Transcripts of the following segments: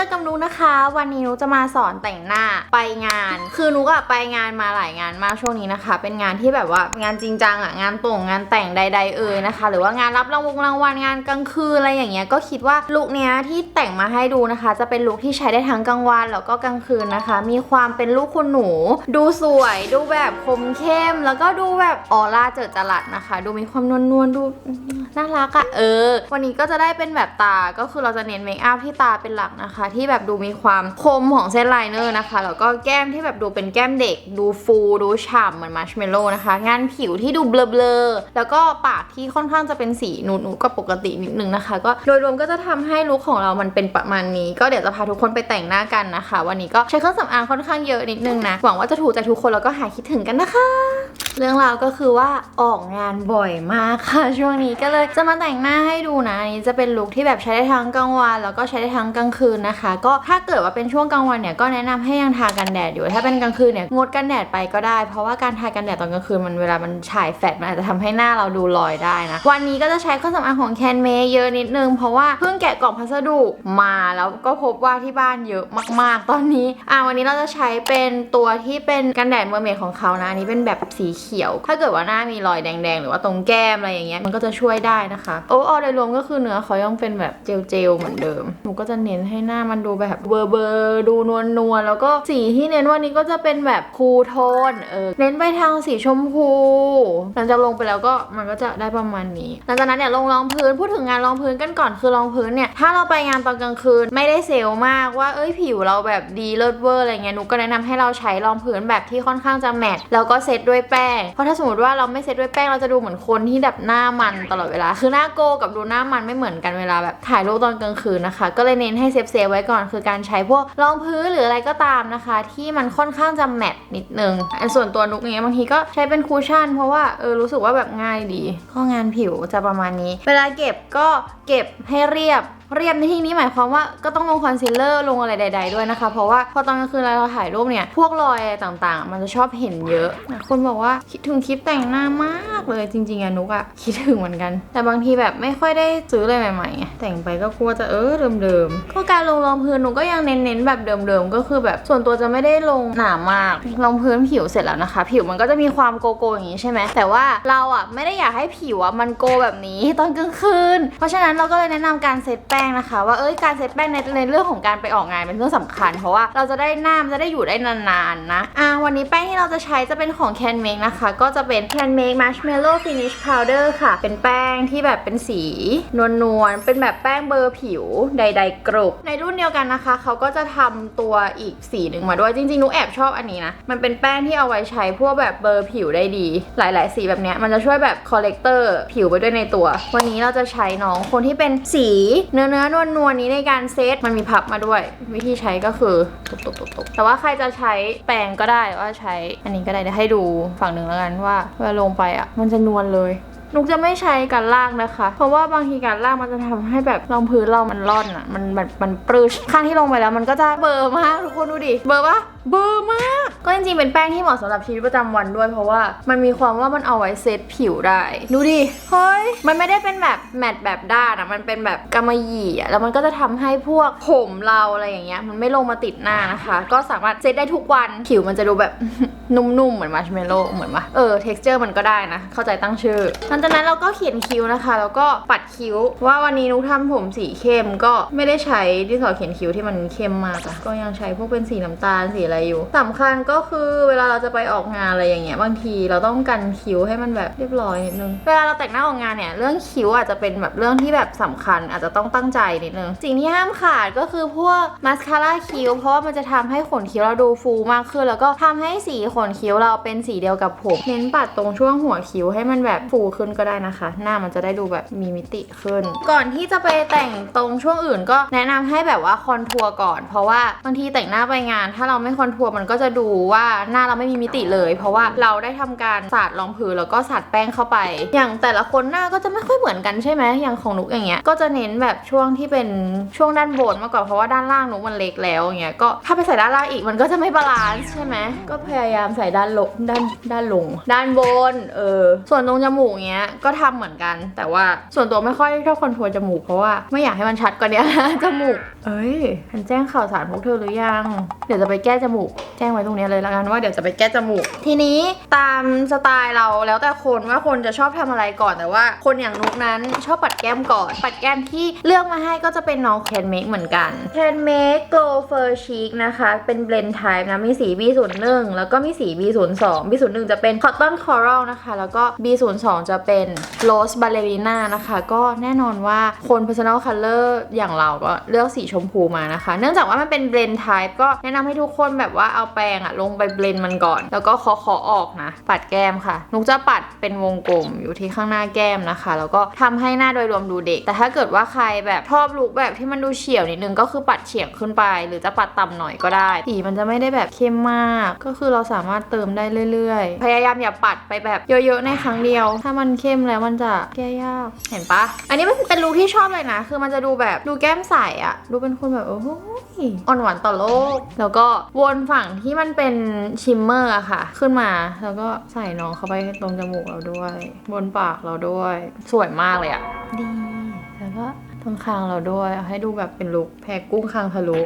อกับนุกนะคะ วันนี้นุกจะมาสอนแต่งหน้าไปงาน คือนุกอะไปงานมาหลายงานมากช่วงนี้นะคะ เป็นงานที่แบบว่างานจริงจังอะงานต่งงานแต่งใด ๆ เอ่ยนะคะ หรือว่างานรับรางวงรางวัลงานกลางคืนอะไรอย่างเงี้ยก็คิดว่าลุคเนี้ยที่แต่งมาให้ดูนะคะ จะเป็นลุคที่ใช้ได้ทั้งกลางวันแล้วก็กลางคืนนะคะ มีความเป็นลูกคุณหนู ดูสวย ดูแบบคมเข้ม แล้วก็ดูแบบออร่าเจิดจรัสนะคะ ดูมีความนวลนวลๆดูน่ารักอะเออ วันนี้ก็จะได้เป็นแบบตาก็คือเราจะเน้นเมคอัพที่ตาเป็นหลักนะคะที่แบบดูมีความคมของเส้นไลเนอร์นะคะ แล้วก็แก้มที่แบบดูเป็นแก้มเด็ก ดูฟูดูฉ่ำเหมือนมาร์ชเมลโล่นะคะ งานผิวที่ดูเบลอๆ แล้วก็ปากที่ค่อนข้างจะเป็นสีนูดๆก็ปกตินิดนึงนะคะ ก็โดยรวมก็จะทำให้ลุคของเรามันเป็นประมาณนี้ ก็เดี๋ยวจะพาทุกคนไปแต่งหน้ากันนะคะ วันนี้ก็ใช้เครื่องสำอางค่อนข้างเยอะนิดนึงนะ หวังว่าจะถูกใจทุกคนแล้วก็หายคิดถึงกันนะคะเรื่องราวก็คือว่าออกงานบ่อยมากค่ะ ช่วงนี้ก็เลยจะมาแต่งหน้าให้ดูนะอันนี้จะเป็นลุคที่แบบใช้ได้ทั้งกลางวันแล้วก็ใช้ได้ทั้งกลางคืนนะคะก็ถ้าเกิดว่าเป็นช่วงกลางวันเนี่ยก็แนะนำให้ยังทากันแดดอยู่ ถ้าเป็นกลางคืนเนี่ยงดกันแดดไปก็ได้ เพราะว่าการทากันแดดตอนกลางคืนมันเวลามันฉายแฟลชมันอาจจะทำให้หน้าเราดูลอยได้นะ วันนี้ก็จะใช้เครื่องสำอางของแคนเมเยอะนิดนึง เพราะว่าเพิ่งแกะกล่องพัสดุมาแล้วก็พบว่าที่บ้านเยอะมาก ๆ ตอนนี้ อะวันนี้เราจะใช้เป็นตัวที่เป็นกันแดดเมอร์เมดของเขานะ อันนี้เป็นแบบสีเขียว ถ้าเกิดว่าหน้ามีรอยแดง ๆ หรือว่าตรงแก้มอะไรอย่างเงี้ย มันก็จะช่วยได้นะคะ โอ้ออโดยรวมก็คือเนื้อเขายังเป็นแบบเจลๆเหมือนเดิมหนูก็จะเน้นให้หน้ามันดูแบบเบอร์เบอร์ดูนวลนวลแล้วก็สีที่เน้นวันนี้ก็จะเป็นแบบคูลโทนเออเน้นไปทางสีชมพูหลังจากลงไปแล้วก็มันก็จะได้ประมาณนี้หลังจากนั้นเนี่ยลงรองพื้นพูดถึงงานรองพื้นกันก่อนคือรองพื้นเนี่ยถ้าเราไปงานตอนกลางคืนไม่ได้เซลมากว่าเอ้ยผิวเราแบบดีเลิศเวอร์อะไรเงี้ยหนูก็แนะนำให้เราใช้รองพื้นแบบที่ค่อนข้างจะแมตต์แล้วก็เซตด้วยแป้งเพราะถ้าสมมติว่าเราไม่เซตด้วยแป้งเราจะดูเหมือนคนที่แบบหน้ามันตลอดเวลา คือหน้าโกกับดูหน้ามันไม่เหมือนกันเวลาแบบถ่ายรูปตอนกลางคืนนะคะ ก็เลยเน้นให้เซฟเซฟไว้ก่อนคือการใช้พวกรองพื้นหรืออะไรก็ตามนะคะ ที่มันค่อนข้างจะแมตต์นิดนึงอันส่วนตัวนุกเนี้ยบางทีก็ใช้เป็นคูชั่น เพราะว่าเออรู้สึกว่าแบบง่ายดีข้องานผิวจะประมาณนี้ เวลาเก็บก็เก็บให้เรียบ เรียบในที่นี้หมายความว่าก็ต้องลงคอนซีลเลอร์ลงอะไรใด ๆด้วยนะคะ เพราะว่าพอตอนกลางคืนเราถ่ายรูปเนี่ย พวกรอยอะไรต่างๆ มันจะชอบเห็นเยอะ คนบอกว่าคิดถึงคลิปแต่งหน้ามากเลยจริงๆอะนุกอะคิดถึงเหมือนกัน แต่บางทีแบบไม่ค่อยได้ซื้ออะไรใหม่ๆไงแต่งไปก็กลัวจะเออเดิมๆก็การลงรองพื้นหนูก็ยังเน้นๆแบบเดิมๆก็คือแบบส่วนตัวจะไม่ได้ลงหนามากรองพื้นผิวเสร็จแล้วนะคะ ผิวมันก็จะมีความโกโก้อย่างนี้ใช่ไหมแต่ว่าเราอะไม่ได้อยากให้ผิวอะมันโกแบบนี้ตอนกลางคืน เพราะฉะนั้นเราก็เลยแนะนำการเซตแป้งนะคะ ว่าเอ้ยการเซตแป้งในในเรื่องของการไปออกงานเป็นเรื่องสำคัญ เพราะว่าเราจะได้หน้ามันจะได้อยู่ได้นานๆนะอะวันนี้แป้งที่เราจะใช้จะเป็นของ Can Make นะคะ ก็จะเป็น Can Make Marshmallow Finish Powder ค่ะ เป็นแป้งที่แบบเป็นสีนวลๆเป็นแบบแป้งเบอร์ผิวใด ๆ กรุบในรุ่นเดียวกันนะคะเขาก็จะทำตัวอีกสีหนึ่งมาด้วยจริงๆหนูแอบชอบอันนี้นะมันเป็นแป้งที่เอาไว้ใช้พวกแบบเบอร์ผิวได้ดี หลาย ๆ สีแบบเนี้ยมันจะช่วยแบบคอลเลกเตอร์ผิวไปด้วยในตัว วันนี้เราจะใช้น้องคนที่เป็นสีเนื้อเนื้อนวลนวลนี้ในการเซตมันมีพับมาด้วย วิธีใช้ก็คือตุบๆๆๆแต่ว่าใครจะใช้แปรงก็ได้ว่าใช้ อันนี้ก็ได้เดี๋ยวให้ดูฝั่งหนึ่งแล้วกันว่าเวลาลงไปอะ มันจะนวลเลย นุกจะไม่ใช้การลากนะคะ เพราะว่าบางทีการลากมันจะทำให้แบบรองพื้นเรามันร่อนอะ มันมันมันปรื้ชข้างที่ลงไปแล้วมันก็จะเบอร์มากทุกคนดูดิ เบอร์ปะเบอร์มาก ก็จริงๆเป็นแป้งที่เหมาะสำหรับชีวิตประจำวันด้วย เพราะว่ามันมีความว่ามันเอาไว้เซตผิวได้ ดูดิ เฮ้ย มันไม่ได้เป็นแบบแมตต์แบบด้านอะ มันเป็นแบบกำมะหยี่อะ แล้วมันก็จะทำให้พวกผมเราอะไรอย่างเงี้ย มันไม่ลงมาติดหน้านะคะ ก็สามารถเซตได้ทุกวัน ผิวมันจะดูแบบนุ่มๆ เหมือนมาร์ชเมลโล่ เหมือนปะเออ เท็กซ์เจอร์มันก็ได้นะ เข้าใจตั้งชื่อจากนั้นเราก็เขียนคิ้วนะคะ แล้วก็ปัดคิ้ว ว่าวันนี้นุกทำผมสีเข้มก็ไม่ได้ใช้ดินสอเขียนคิ้วที่มันเข้มมากอะก็ยังใช้พวกเป็นสีน้ำตาลสีอะไรอยู่สำคัญก็คือเวลาเราจะไปออกงานอะไรอย่างเงี้ยบางทีเราต้องกันคิ้วให้มันแบบเรียบร้อยนิดนึงเวลาเราแต่งหน้าออกงานเนี่ยเรื่องคิ้วอาจจะเป็นแบบเรื่องที่แบบสำคัญ อาจจะต้องตั้งใจนิดนึงสิ่งที่ห้ามขาดก็คือพวกมาสคาร่าคิ้วเพราะว่ามันจะทำให้ขนคิ้วเราดูฟูมากขึ้น แล้วก็ทำให้สีขนคิ้วเราเป็นสีเดียวกับผมเน้นปัดตรงช่วงหัวคิ้วให้มันแบบฟูขึ้นก็ได้นะคะ หน้ามันจะได้ดูแบบมีมิติขึ้น ก่อนที่จะไปแต่งตรงช่วงอื่นก็แนะนำให้แบบว่าคอนทัวร์ก่อน เพราะว่าบางทีแต่งหน้าไปงาน ถ้าเราไม่คอนทัวร์มันก็จะดูว่าหน้าเราไม่มีมิติเลย เพราะว่าเราได้ทำการสาดรองพื้นแล้วก็สาดแป้งเข้าไป อย่างแต่ละคนหน้าก็จะไม่ค่อยเหมือนกันใช่ไหมอย่างของนุกอย่างเงี้ยก็จะเน้นแบบช่วงที่เป็นช่วงด้านบนมากกว่าเพราะว่าด้านล่างนุกมันเล็กแล้วอย่างเงี้ยก็ถ้าไปใส่ด้านล่างอีกมันก็จะไม่บาลานซ์ใช่ไหมก็พยายามใส่ด้านลงด้านด้านลง ด้านบนเออส่วนตรงจมูกเงี้ยนี้ยก็ทำเหมือนกัน แต่ว่าส่วนตัวไม่ค่อยชอบคอนทัวร์จมูกเพราะว่าไม่อยากให้มันชัดกว่านี้จมูก เอ้ยฉันแจ้งข่าวสารพวกเธอหรือยัง เดี๋ยวจะไปแก้จมูก แจ้งไว้ตรงนี้เลยละกันว่าเดี๋ยวจะไปแก้จมูก ทีนี้ตามสไตล์เราแล้วแต่คนว่าคนจะชอบทำอะไรก่อนแต่ว่า คนอย่างนุกนั้นชอบปัดแก้มก่อน ปัดแก้มที่เลือกมาให้ก็จะเป็นน้องแคนเมกเหมือนกันแคนเมก Glow Fur Chic นะคะ เป็น blend type นะมีสี B01 แล้วก็มีสี B02 B01 จะเป็น Cotton Coral นะคะ แล้วก็ B02 จะเป็น Rose Ballerina นะคะ ก็แน่นอนว่าคน personal color อย่างเราก็เลือกสีชมพูมานะคะ เนื่องจากว่ามันเป็น blend type ก็แนะนำให้ทุกคนแบบว่าเอาแปรงอะลงไป blend มันก่อน แล้วก็เคาะเคาะออกนะ ปัดแก้มค่ะ นุกจะปัดเป็นวงกลมอยู่ที่ข้างหน้าแก้มนะคะ แล้วก็ทำให้หน้าโดยรวมดูเด็ก แต่ถ้าเกิดว่าใครแบบชอบลุคแบบที่มันดูเฉียวนิดนึงก็คือปัดเฉียงขึ้นไป หรือจะปัดต่ำหน่อยก็ได้ สีมันจะไม่ได้แบบเข้มมาก ก็คือเราสามารถเติมได้เรื่อย ๆ พยายามอย่าปัดไปแบบเยอะๆในครั้งเดียว ถ้ามันเข้มแล้วมันจะแก้ยากเห็นปะอันนี้มันเป็นลุคที่ชอบเลยนะ คือมันจะดูแบบดูแก้มใสอะดูเป็นคนแบบโอ้โหอ่อนหวานต่อโลก แล้วก็วนฝั่งที่มันเป็นชิมเมอร์อะค่ะ ขึ้นมาแล้วก็ใส่น้องเข้าไปตรงจมูกเราด้วย บนปากเราด้วย สวยมากเลยอะดีแล้วก็ ทั้งคางเราด้วย ให้ดูแบบเป็นลุกแพรกุ้งคางทะลุ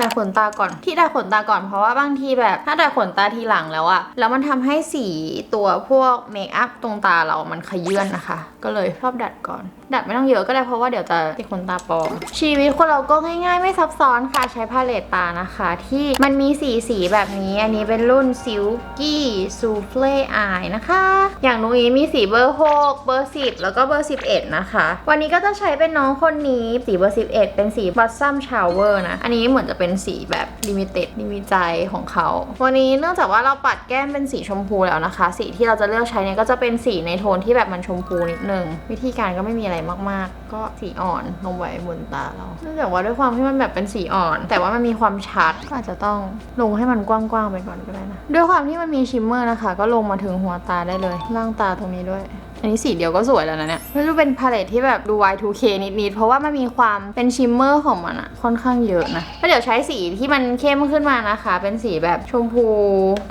ดัดขนตาก่อนที่ดัดขนตาก่อนเพราะว่าบางทีแบบถ้าดัดขนตาทีหลังแล้วอะแล้วมันทำให้สีตัวพวกเมคอัพตรงตาเรามันขยื่นนะคะ ก็เลยชอบดัดก่อน ดัดไม่ต้องเยอะก็ได้เพราะว่าเดี๋ยวจะติดขนตาปลอมชีวิตคนเราก็ง่าย ๆ ไม่ซับซ้อนค่ะใช้พาเลตตานะคะ ที่มันมีสีสีแบบนี้ อันนี้เป็นรุ่น Silky Souffle Eye นะคะ อย่างนุ้ยมีสีเบอร์ 6 เบอร์ 10 แล้วก็เบอร์ 11 นะคะ วันนี้ก็จะใช้เป็นน้องคนนี้สีเบอร์ 11 เป็นสี Blossom Shower นะ อันนี้เหมือนจะเป็นสีแบบ Limited ลิมิใจของเขา วันนี้เนื่องจากว่าเราปัดแก้มเป็นสีชมพูแล้วนะคะ สีที่เราจะเลือกใช้เนี่ยก็จะเป็นสีในโทนที่แบบมันชมพูนิดนึง วิธีการก็ไม่มีอะไรมาก ๆ ก็สีอ่อนลงไว้บนตาเราเนื่องจากว่าด้วยความที่มันแบบเป็นสีอ่อน แต่ว่ามันมีความชัดก็อาจจะต้องลงให้มันกว้างๆไปก่อนก็ได้นะด้วยความที่มันมีชิมเมอร์นะคะ ก็ลงมาถึงหัวตาได้เลยล่างตาตรงนี้ด้วย อันนี้สีเดียวก็สวยแล้วนะเนี่ยไม่รู้เป็นพาเลทที่แบบดู Y2K นิดๆ เพราะว่ามันมีความเป็นชิมเมอร์ของมันอะค่อนข้างเยอะนะแล้วเดี๋ยวใช้สีที่มันเข้มขึ้นมานะคะ เป็นสีแบบชมพู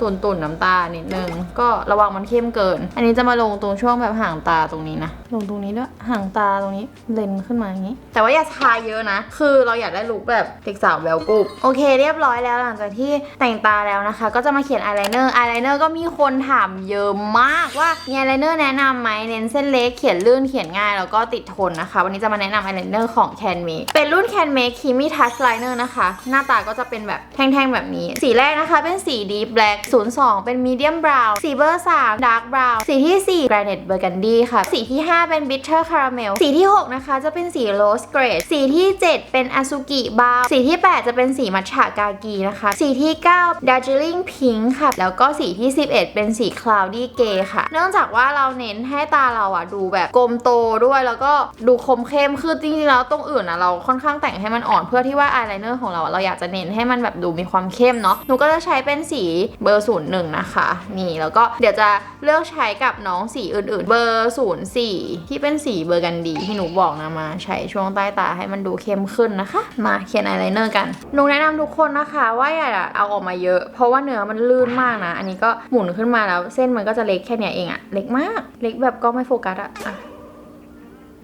ตุ่นๆน้ำตาลนิดนึง ก็ระวังมันเข้มเกิน อันนี้จะมาลงตรงช่วงแบบห่างตาตรงนี้นะ ลงตรงนี้ด้วยห่างตาตรงนี้เลนขึ้นมาอย่างนี้ แต่ว่าอย่าทาเยอะนะ คือเราอยากได้ลุคแบบเด็กสาวแววกุบโอเคเรียบร้อยแล้วหลังจากที่แต่งตาแล้วนะคะ ก็จะมาเขียนอายไลเนอร์อายไลเนอร์ก็มีคนถามเยอะมากว่ามีอายไลเนอร์แนะนำไหมเน้นเส้นเล็กเขียนลื่นเขียนง่ายแล้วก็ติดทนนะคะ วันนี้จะมาแนะนำอายไลเนอร์ของ CanMe เป็นรุ่น CanMe Creamy Touch Liner นะคะ หน้าตาก็จะเป็นแบบแท่งๆแบบนี้ สีแรกนะคะเป็นสี Deep Black 02 เป็น Medium Brown สีเบอร์ 3 Dark Brown สีที่ 4 Granite Burgundy ค่ะ สีที่ 5 เป็น Bitter Caramel สีที่ 6 นะคะ จะเป็นสี Rose Grade สีที่ 7 เป็น Azuki Brown สีที่ 8 จะเป็นสีมัทฉะกากีนะคะ สีที่ 9 Darjeeling Pink ค่ะแล้วก็สีที่ 11 เป็นสี Cloudy Gray ค่ะ เนื่องจากว่าเราเน้นให้ตาเราอะดูแบบกลมโตด้วยแล้วก็ดูคมเข้มคือจริงๆแล้วตรงอื่นอะเราค่อนข้างแต่งให้มันอ่อนเพื่อที่ว่าอายไลเนอร์ของเราอะเราอยากจะเน้นให้มันแบบดูมีความเข้มเนาะหนูก็จะใช้เป็นสีเบอร์ศูนย์หนึ่งนะคะ นี่แล้วก็เดี๋ยวจะเลือกใช้กับน้องสีอื่นๆ เบอร์ศูนย์สี่ที่เป็นสีเบอร์กันดีที่หนูบอกนะมา ใช้ช่วงใต้ตาให้มันดูเข้มขึ้นนะคะ มาเขียนอายไลเนอร์กันหนูแนะนำทุกคนนะคะว่าอย่าเอาออกมาเยอะ เพราะว่าเนื้อมันลื่นมากนะ อันนี้ก็หมุนขึ้นมาแล้วเส้นมันก็จะเล็กแค่เนี้ยเองอะเล็กมากเล็กแบบก็ไม่โฟกัสอะอะ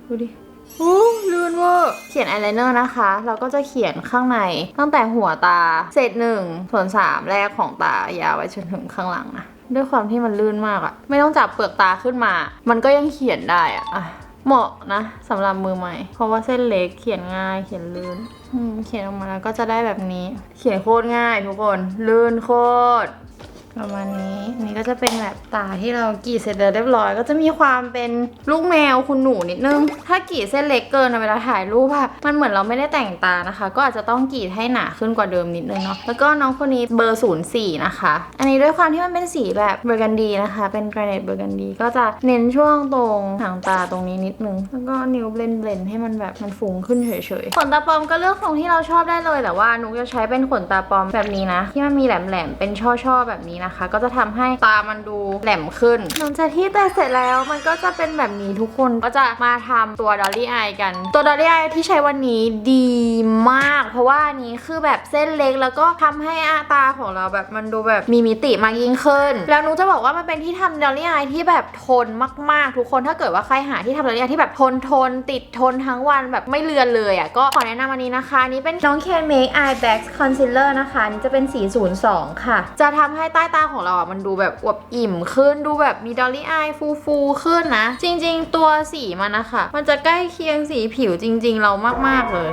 ดูดิโอ้ลื่นเวอร์เขียนอายไลเนอร์นะคะ เราก็จะเขียนข้างในตั้งแต่หัวตาเศษหนึ่งส่วนสามแรกของตายาวไว้จนถึงข้างหลังนะ ด้วยความที่มันลื่นมากอะไม่ต้องจับเปลือกตาขึ้นมา มันก็ยังเขียนได้อะอะเหมาะนะสำหรับมือใหม่ เพราะว่าเส้นเล็กเขียนง่ายเขียนลื่นอืมเขียนออกมาแล้วก็จะได้แบบนี้ เขียนโคตรง่ายทุกคน ลื่นโคตร ประมาณนี้นนี้ก็จะเป็นแบบตาที่เรากรีดเสร็จแล้วเรียบร้อย ก็จะมีความเป็นลูกแมวคุณหนูนิดนึง ถ้ากรีดเส้นเล็กเกินเวลาถ่ายรูปอะมันเหมือนเราไม่ได้แต่งตานะคะ ก็อาจจะต้องกรีดให้หนาขึ้นกว่าเดิมนิดนึงเนาะแล้วก็น้องคนนี้เบอร์04นะคะ อันนี้ด้วยความที่มันเป็นสีแบบเบอร์กันดีนะคะ เป็นกร n น t เบอร์กันดีก็จะเน้นช่วงตรงหางตาตรงนี้นิดนึงแล้วก็นิ้วเบลนเบลนให้มันแบบมันฟุ้งขึ้นเฉยๆขนตาปลอมก็เลือกทรงที่เราชอบได้เลยแต่ว่านุกจะใช้เป็นขนตาปลอมแบบนี้นะ ที่มันมีแหลมๆเป็นช่อๆแบบนี้นะคะ ก็จะทำให้ตามันดูแหลมขึ้น หลังจากที่แต่เสร็จแล้วมันก็จะเป็นแบบนี้ทุกคนก็จะมาทำตัวดอลลี่อายกัน ตัวดอลลี่อายที่ใช้วันนี้ดีมาก เพราะว่านี้คือแบบเส้นเล็กแล้วก็ทำให้อาตาของเราแบบมันดูแบบมีมิติมากยิ่งขึ้น แล้วนุกจะบอกว่ามันเป็นที่ทำดอลลี่อายที่แบบทนมากๆ ทุกคนถ้าเกิดว่าใครหาที่ทำดอลลี่อายที่แบบทนทนติดทนทั้งวันแบบไม่เลือนเลยอะก็ขอแนะนำอันนี้นะคะนี้เป็นน้อง Can Make Eye Bags Concealer นะคะนี่จะเป็นสี02 ค่ะ จะทำให้ใต้ตาของเราอะมันดูแบบอวบอิ่มขึ้นดูแบบมีดอลลี่อายฟูฟูขึ้นนะ จริง ๆ ตัวสีมันนะคะมันจะใกล้เคียงสีผิวจริง ๆ เรามากๆเลย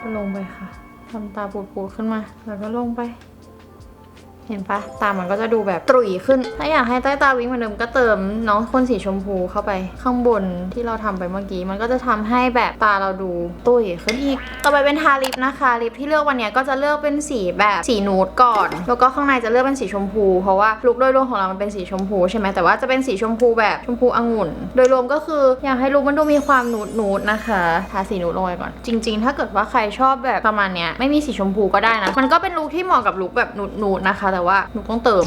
ก็ลงไปค่ะทำตาปูดๆขึ้นมา แล้วก็ลงไป เห็นปะตามันก็จะดูแบบตรุยขึ้น ถ้าอยากให้ใต้ตาวิ้งเหมือนเดิมก็เติมเนาะคนสีชมพูเข้าไปข้างบนที่เราทำไปเมื่อกี้ มันก็จะทำให้แบบตาเราดูตุ้ยขึ้นอีก ต่อไปเป็นทาลิปนะคะลิปที่เลือกวันเนี้ยก็จะเลือกเป็นสีแบบสีนูดก่อน แล้วก็ข้างในจะเลือกเป็นสีชมพู เพราะว่าลุคโดยรวมของเรามันเป็นสีชมพูใช่ไหมแต่ว่าจะเป็นสีชมพูแบบชมพูองุ่น โดยรวมก็คืออยากให้ลุคมันดูมีความนูดนูดๆนะคะทาสีนูดลงไปก่อน จริง ๆ ถ้าเกิดว่าใครชอบแบบประมาณเนี้ยไม่มีสีชมพูก็ได้นะมันก็เป็นลุคที่เหมาะกับลุคแบบนูดนูดๆนะคะแต่ว่าลุคต้องเติม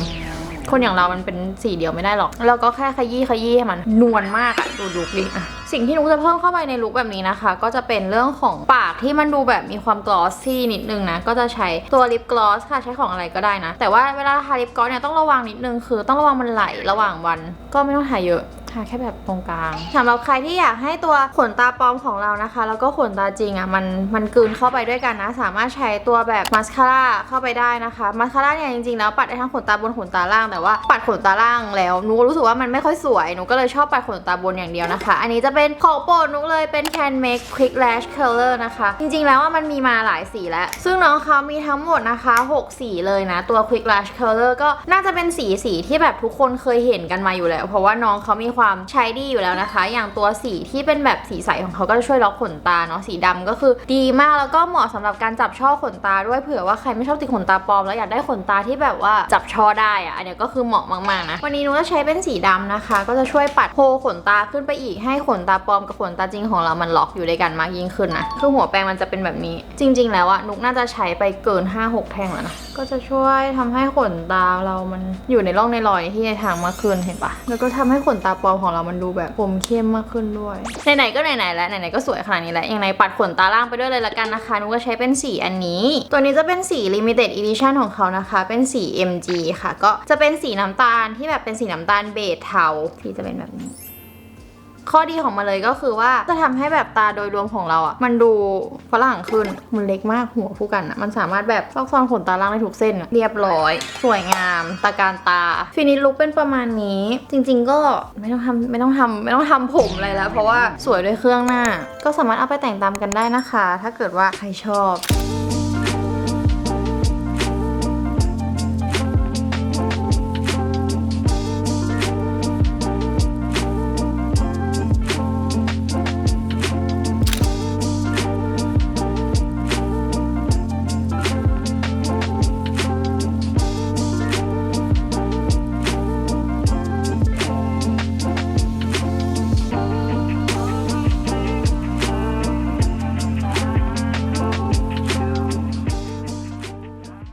คนอย่างเรามันเป็นสีเดียวไม่ได้หรอก แล้วก็แค่ขยี้ขยี้ให้มันนวลมากอะดูลุคดิอะสิ่งที่นุกจะเพิ่มเข้าไปในลุคแบบนี้นะคะ ก็จะเป็นเรื่องของปากที่มันดูแบบมีความกลอสซี่นิดนึงนะ ก็จะใช้ตัวลิปกลอสค่ะใช้ของอะไรก็ได้นะ แต่ว่าเวลาทาลิปกลอสเนี่ยต้องระวังนิดนึงคือ ต้องระวังมันไหลระหว่างวัน ก็ไม่ต้องทาเยอะ ทาแค่แบบตรงกลางสำหรับใครที่อยากให้ตัวขนตาปลอมของเรานะคะ แล้วก็ขนตาจริงอะมันมันกลืนเข้าไปด้วยกันนะ สามารถใช้ตัวแบบมาสคาร่าเข้าไปได้นะคะมาสคาร่าเนี่ยจริงๆแล้วปัดได้ทั้งขนตาบนขนตาล่างแต่ว่าปัดขนตาล่างแล้วหนูรู้สึกว่ามันไม่ค่อยสวยหนูก็เลยชอบปัดขนตาบนอย่างเดียวนะคะ อันนี้จะเป็นของโปรดหนุกเลยเป็น Can Make Quick Lash Color นะคะ จริงๆแล้วว่ามันมีมาหลายสีแล้ว ซึ่งน้องเขามีทั้งหมดนะคะ 6 สีเลยนะ ตัว Quick Lash Color ก็น่าจะเป็นสีสีที่แบบทุกคนเคยเห็นกันมาอยู่แล้ว เพราะว่าน้องเขามีความใช้ดีอยู่แล้วนะคะ อย่างตัวสีที่เป็นแบบสีใสของเขาก็จะช่วยล็อกขนตาเนาะสีดำก็คือดีมากแล้วก็เหมาะสำหรับการจับช่อขนตาด้วยเผื่อว่าใครไม่ชอบติดขนตาปลอมแล้วอยากได้ขนตาที่แบบว่าจับช่อได้อะอันนี้ก็คือเหมาะมากๆนะวันนี้หนูจะใช้เป็นสีดำนะคะ ก็จะช่วยปัดโพขนตาขึ้นไปอีกให้ขนตาปลอมกับขนตาจริงของเรามันล็อกอยู่ด้วยกันมากยิ่งขึ้นนะคือหัวแปรงมันจะเป็นแบบนี้ จริง ๆ แล้วอะนุกน่าจะใช้ไปเกิน 5-6 แท่งแล้วนะก็จะช่วยทำให้ขนตาเรามันอยู่ในร่องในรอยที่ในทางมากขึ้นเห็นปะแล้วก็ทำให้ขนตาปลอมของเรามันดูแบบผมเข้มมากขึ้นด้วย ไหนๆก็ไหนๆแล้วไหนๆก็สวยขนาดนี้แล้วยังไงปัดขนตาล่างไปด้วยเลยละกันนะคะนุกก็ใช้เป็นสีอันนี้ ตัวนี้จะเป็นสี limited edition ของเขานะคะ เป็นสี MG ค่ะ ก็จะเป็นสีน้ำตาลที่แบบเป็นสีน้ำตาลเบจเทาที่จะเป็นแบบนี้ ข้อดีของมันเลยก็คือว่าจะทำให้แบบตาโดยรวมของเราอะ่ะ มันดูฝรั่งขึ้น มันเล็กมากหัวผู้กันอะ่ะ มันสามารถแบบลอกซอนขนตาล่างได้ทุกเส้น เรียบร้อย สวยงามตาการตา ฟินิชลุคเป็นประมาณนี้ จริง ๆ ก็ไม่ต้องทำไม่ต้องทำไม่ต้องทำผมอะไรแล้ว เพราะว่าสวยด้วยเครื่องหน้า ก็สามารถเอาไปแต่งตามกันได้นะคะ ถ้าเกิดว่าใครชอบ